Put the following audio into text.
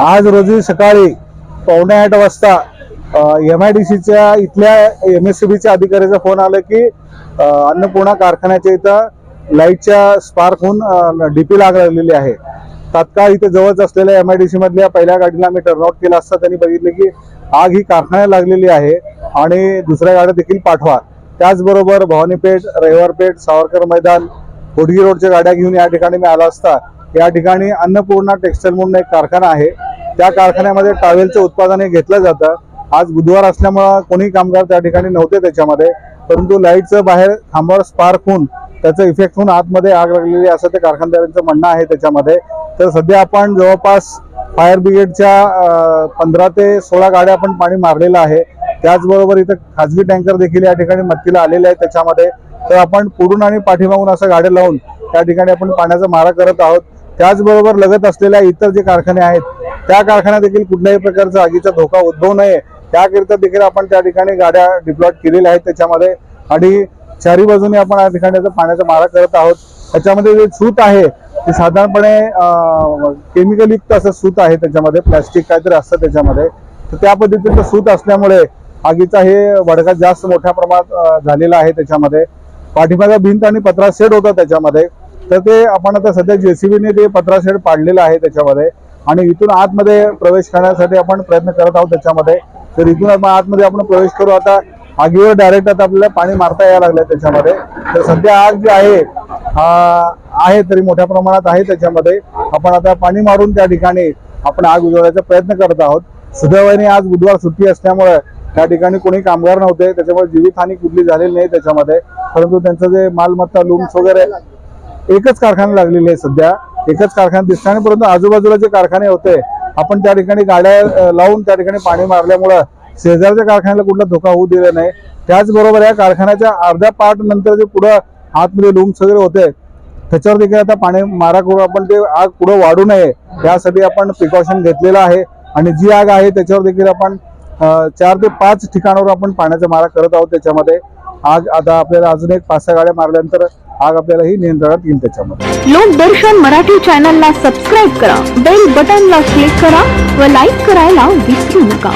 आज रोजी सकाळी पावणे आठ वाजता एम आय डी सीच्या इथल्या एम एस सी बीच्या अधिकाऱ्याचा फोन आला की अन्नपूर्णा कारखान्याच्या इथं लाईटच्या स्पार्क होऊन डीपी लाग लागलेली आहे. तात्काळ इथे जवळच असलेल्या एम आय डी सी मधल्या पहिल्या गाडीला आम्ही टर्नआउट केला असता त्यांनी बघितलं की आग ही कारखान्यात लागलेली आहे आणि दुसऱ्या गाड्या देखील पाठवा. त्याचबरोबर भवानीपेठ रविवारपेठ सावरकर मैदान होडगी रोडच्या गाड्या घेऊन या ठिकाणी मी आला असता. या ठिकाणी अन्नपूर्णा टेक्सटाईल म्हणून एक कारखाना आहे. त्या कारखान्यामध्ये टावेलचं उत्पादन हे घेतलं जातं. आज बुधवार असल्यामुळं कोणी कामगार त्या ठिकाणी नव्हते त्याच्यामध्ये. परंतु लाईटचं बाहेर खांबावर स्पार्क होऊन त्याचं इफेक्ट होऊन आतमध्ये आग लागलेली असं ते कारखानदारांचं म्हणणं आहे त्याच्यामध्ये. तर सध्या आपण जवळपास फायर ब्रिगेडच्या पंधरा ते सोळा गाड्या आपण पाणी मारलेलं आहे. त्याचबरोबर इथं खाजगी टँकर देखील या ठिकाणी मत्तीला आलेले आहेत त्याच्यामध्ये. तर आपण पुढून आणि पाठीमागून असं गाड्या लावून त्या ठिकाणी आपण पाण्याचा मारा करत आहोत. त्याचबरोबर लगत असलेल्या इतर जे कारखाने आहेत त्या कारखान्यात देखील कुठल्याही प्रकारचा आगीचा धोका उद्भवू नये. त्याकरिता देखील आपण त्या ठिकाणी गाड्या डिप्लॉय केलेल्या आहेत त्याच्यामध्ये. आणि चारी बाजूने आपण या ठिकाणी पाण्याचा मारा करत आहोत. त्याच्यामध्ये जे सूत आहे ते साधारणपणे केमिकल युक्त असं सूत आहे त्याच्यामध्ये. प्लॅस्टिक काहीतरी असतं त्याच्यामध्ये. तर त्या पद्धतीचं सूत असल्यामुळे आगीचा हे भडका जास्त मोठ्या प्रमाणात झालेला आहे त्याच्यामध्ये. पाठीमागा भिंत आणि पत्रा शेड होता त्याच्यामध्ये. तर ते आपण आता सध्या जेसीबीने ते पत्रा शेड पाडलेलं आहे त्याच्यामध्ये आणि इथून आतमध्ये प्रवेश करण्यासाठी आपण प्रयत्न करत आहोत त्याच्यामध्ये. तर इथून आपण आतमध्ये आपण प्रवेश करू. आता आगीवर डायरेक्ट आता आपल्याला पाणी मारता यायला लागलं त्याच्यामध्ये. तर सध्या आग जी आहे आहे तरी मोठ्या प्रमाणात आहे त्याच्यामध्ये. आपण आता पाणी मारून त्या ठिकाणी आपण आग उजवण्याचा प्रयत्न करत आहोत. सुदैवाने आज बुधवार सुट्टी असल्यामुळे त्या ठिकाणी कोणी कामगार नव्हते. त्याच्यामुळे जीवितहानी कुठली झालेली नाही त्याच्यामध्ये. परंतु त्यांचं जे मालमत्ता लूम्स वगैरे एकच कारखाना लागलेले आहे सध्या. एकच कारखाना दिसत आणि परंतु आजूबाजूला जे कारखाने होते आपण त्या ठिकाणी गाड्या लावून त्या ठिकाणी पाणी मारल्यामुळं शेजारच्या कारखान्याला कुठला धोका होऊ दिला नाही. त्याचबरोबर या कारखान्याच्या अर्ध्या पार्ट नंतर जे पुढं आतमध्ये लूम्स वगैरे होते त्याच्यावर देखील आता पाणी मारा करून आपण ते आग पुढं वाढू नये यासाठी आपण प्रिकॉशन घेतलेलं आहे. आणि जी आग आहे त्याच्यावर देखील आपण चार ते पाच ठिकाणावर आपण पाण्याचा मारा करत आहोत त्याच्यामध्ये. आग आता आपल्याला अजून एक पाच सहा गाड्या मारल्यानंतर आग आपल्याला ही नियंत्रणात येईल त्याच्यामध्ये. लोकदर्शन मराठी चॅनलला सबस्क्राईब करा बेल बटनला क्लिक करा व लाईक करायला विसरू नका.